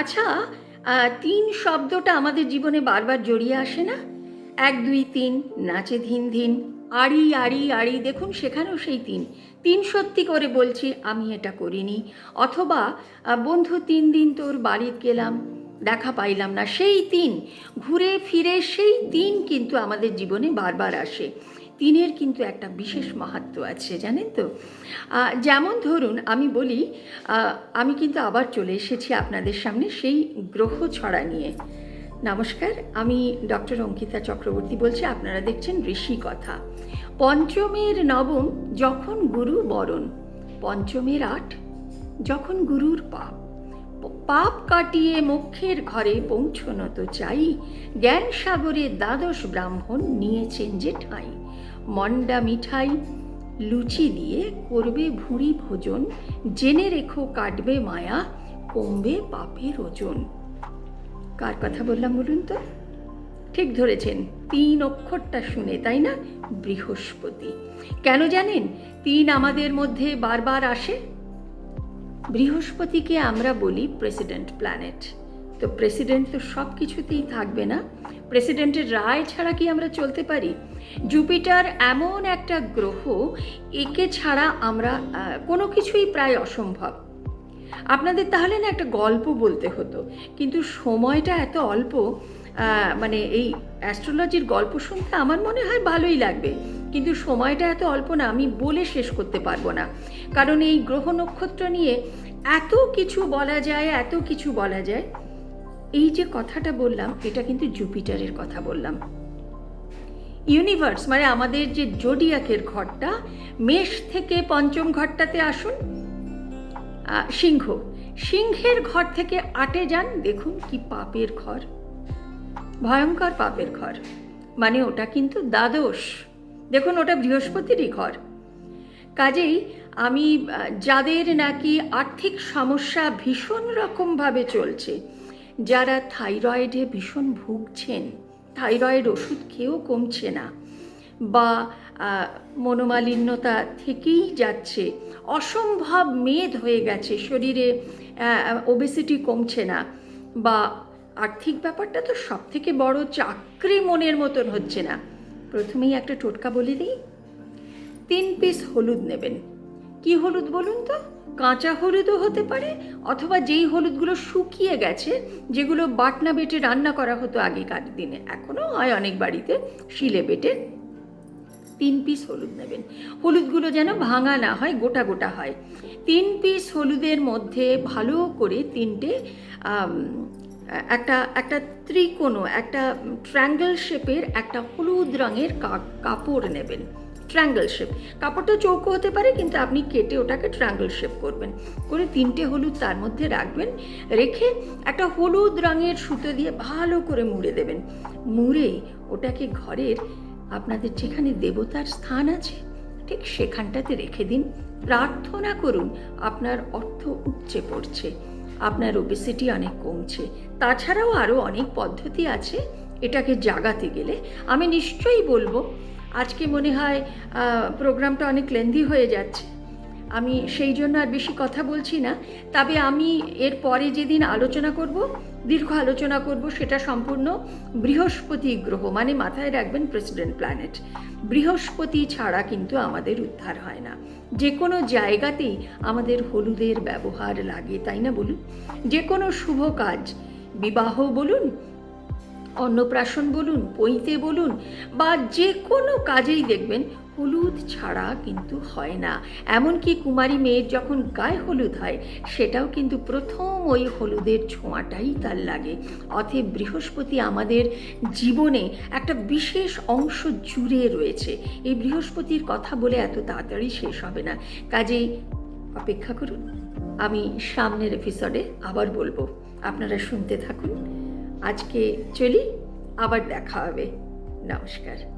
আচ্ছা তিন শব্দটা আমাদের জীবনে বারবার জড়িয়ে আসে না? এক, দুই, তিন, নাচে ধিন ধিন, আড়ি আড়ি আড়ি, দেখুন সেখানেও সেই তিন। তিন সত্যি করে বলছি, আমি এটা করিনি। অথবা বন্ধু, তিন দিন তোর বাড়িতে গেলাম, দেখা পাইলাম না। সেই তিন, ঘুরে ফিরে সেই তিন কিন্তু আমাদের জীবনে বারবার আসে। তিনের কিন্তু একটা বিশেষ মাহাত্ম আছে জানেন তো? যেমন ধরুন আমি বলি আমি কিন্তু আবার চলে এসেছি আপনাদের সামনে সেই গ্রহ ছড়া নিয়ে। নমস্কার আমি ডক্টর অঙ্কিতা চক্রবর্তী বলছি আপনারা দেখছেন ঋষি কথা। পঞ্চমের নবম যখন গুরু বরণ পঞ্চমের আট যখন গুরুর পাপ। পাপ কাটিয়ে মোক্ষের ঘরে পৌঁছনো তো চাই। জ্ঞান সাগরে দ্বাদশ ব্রাহ্মণ নিয়েছেন যে ঠাঁই মন্ডা মিঠাই লুচি দিয়ে করবে ভুঁড়ি ভোজন। জেনে রেখো কাটবে মায়া, কমবে পাপের ওজন। কার কথা বললাম বলুন তো? ঠিক ধরেছেন, তিন অক্ষরটা শুনে, তাই না? বৃহস্পতি। কেন জানেন? তিন আমাদের মধ্যে বারবার আসে। বৃহস্পতিকে আমরা বলি প্রেসিডেন্ট প্ল্যানেট। তো প্রেসিডেন্ট তো সব কিছুতেই থাকবে না। প্রেসিডেন্টের রায় ছাড়া কি আমরা চলতে পারি? জুপিটার এমন একটা গ্রহ, একে ছাড়া আমরা কোনো কিছুই প্রায় অসম্ভব। আপনাদের তাহলে না একটা গল্প বলতে হতো, কিন্তু সময়টা এত অল্প মানে এই অ্যাস্ট্রোলজির গল্প শুনতে আমার মনে হয় ভালোই লাগবে। কিন্তু সময়টা এত অল্প না, আমি বলে শেষ করতে পারব না। কারণ এই গ্রহ নক্ষত্র নিয়ে এত কিছু বলা যায়, এত কিছু বলা যায়। এই যে কথাটা বললাম, এটা কিন্তু জুপিটারের কথা বললাম। ইউনিভার্স মানে আমাদের যে জোডিয়াকের ঘরটা, মেষ থেকে পঞ্চম ঘরটাতে আসুন। সিংহ। সিংহের ঘর থেকে আটে যান, দেখুন কি পাপের ঘর। ভয়ঙ্কর পাপের ঘর। মানে ওটা কিন্তু দ্বাদশ। দেখুন, ওটা বৃহস্পতিরই ঘর। কাজেই আমি যাদের নাকি আর্থিক সমস্যা ভীষণ রকমভাবে চলছে, যারা থাইরয়েডে ভীষণ ভুগছেন, থাইরয়েড ওষুধ খেয়েও কমছে না, বা মনোমালিন্যতা থেকেই যাচ্ছে, অসম্ভব মেদ হয়ে গেছে, শরীরে ওবেসিটি কমছে না, বা আর্থিক ব্যাপারটা তো সব থেকে বড় চাকরি মনের মতন হচ্ছে না। প্রথমেই একটা টোটকা বলে দিই। তিন পিস হলুদ নেবেন। কি হলুদ বলুন তো? কাঁচা হলুদও হতে পারে, অথবা যেই হলুদগুলো শুকিয়ে গেছে, যেগুলো বাটনা বেটে রান্না করা হতো আগেকার দিনে এখনও হয় অনেক বাড়িতে, শিলে বেটে তিন পিস হলুদ নেবেন। হলুদগুলো যেন ভাঙা না হয়, গোটা গোটা হয়। তিন পিস হলুদের মধ্যে ভালো করে তিনটে একটা একটা ত্রিকোণ একটা ট্রায়াঙ্গেল শেপের একটা হলুদ রঙের কাপড় নেবেন। Triangle shape. কাপড়টা চৌকো হতে পারে, কিন্তু আপনি কেটে ওটাকে ট্রায়াঙ্গেল শেপ করবেন। করে তিনটে হলুদ তার মধ্যে রাখবেন, রেখে একটা হলুদ রঙের সুতো দিয়ে ভালো করে মুড়ে দেবেন। মুড়ে ওটাকে ঘরের আপনাদের যেখানে দেবতার স্থান আছে, ঠিক সেখানটাতে রেখে দিন। প্রার্থনা করুন, আপনার অর্থ উপচে পড়ছে। আপনার ওবেসিটি অনেক কমছে। তাছাড়াও আরও অনেক পদ্ধতি আছে এটাকে জাগাতে গেলে। আমি নিশ্চয়ই বলব, আজকে মনে হয় প্রোগ্রামটা অনেক লেন্দি হয়ে যাচ্ছে। আমি সেই জন্য আর বেশি কথা বলছি না। তবে আমি এর পরে যেদিন আলোচনা করব, দীর্ঘ আলোচনা করব, সেটা সম্পূর্ণ বৃহস্পতি গ্রহ মানে মাথায় রাখবেন প্রেসিডেন্ট প্ল্যানেট বৃহস্পতি ছাড়া কিন্তু আমাদের উদ্ধার হয় না। যে কোনো জায়গাতেই আমাদের হলুদের ব্যবহার লাগে, তাই না বলুন? যে কোনো শুভ কাজ, বিবাহ বলুন, অন্নপ্রাশন বলুন, পৈতে বলুন, বা যে কোনো কাজেই দেখবেন হলুদ ছাড়া কিন্তু হয় না। এমনকি কুমারী মেয়ের যখন গায়ে হলুদ হয়, সেটাও কিন্তু প্রথম ওই হলুদের ছোঁয়াটাই তার লাগে। অতএব বৃহস্পতি আমাদের জীবনে একটা বিশেষ অংশ জুড়ে রয়েছে। এই বৃহস্পতির কথা বলে এত তাড়াতাড়ি শেষ হবে না। কাজেই অপেক্ষা করুন। আমি সামনের এপিসোডে আবার বলব। আপনারা শুনতে থাকুন। আজকে চলি, আবার দেখা হবে। নমস্কার।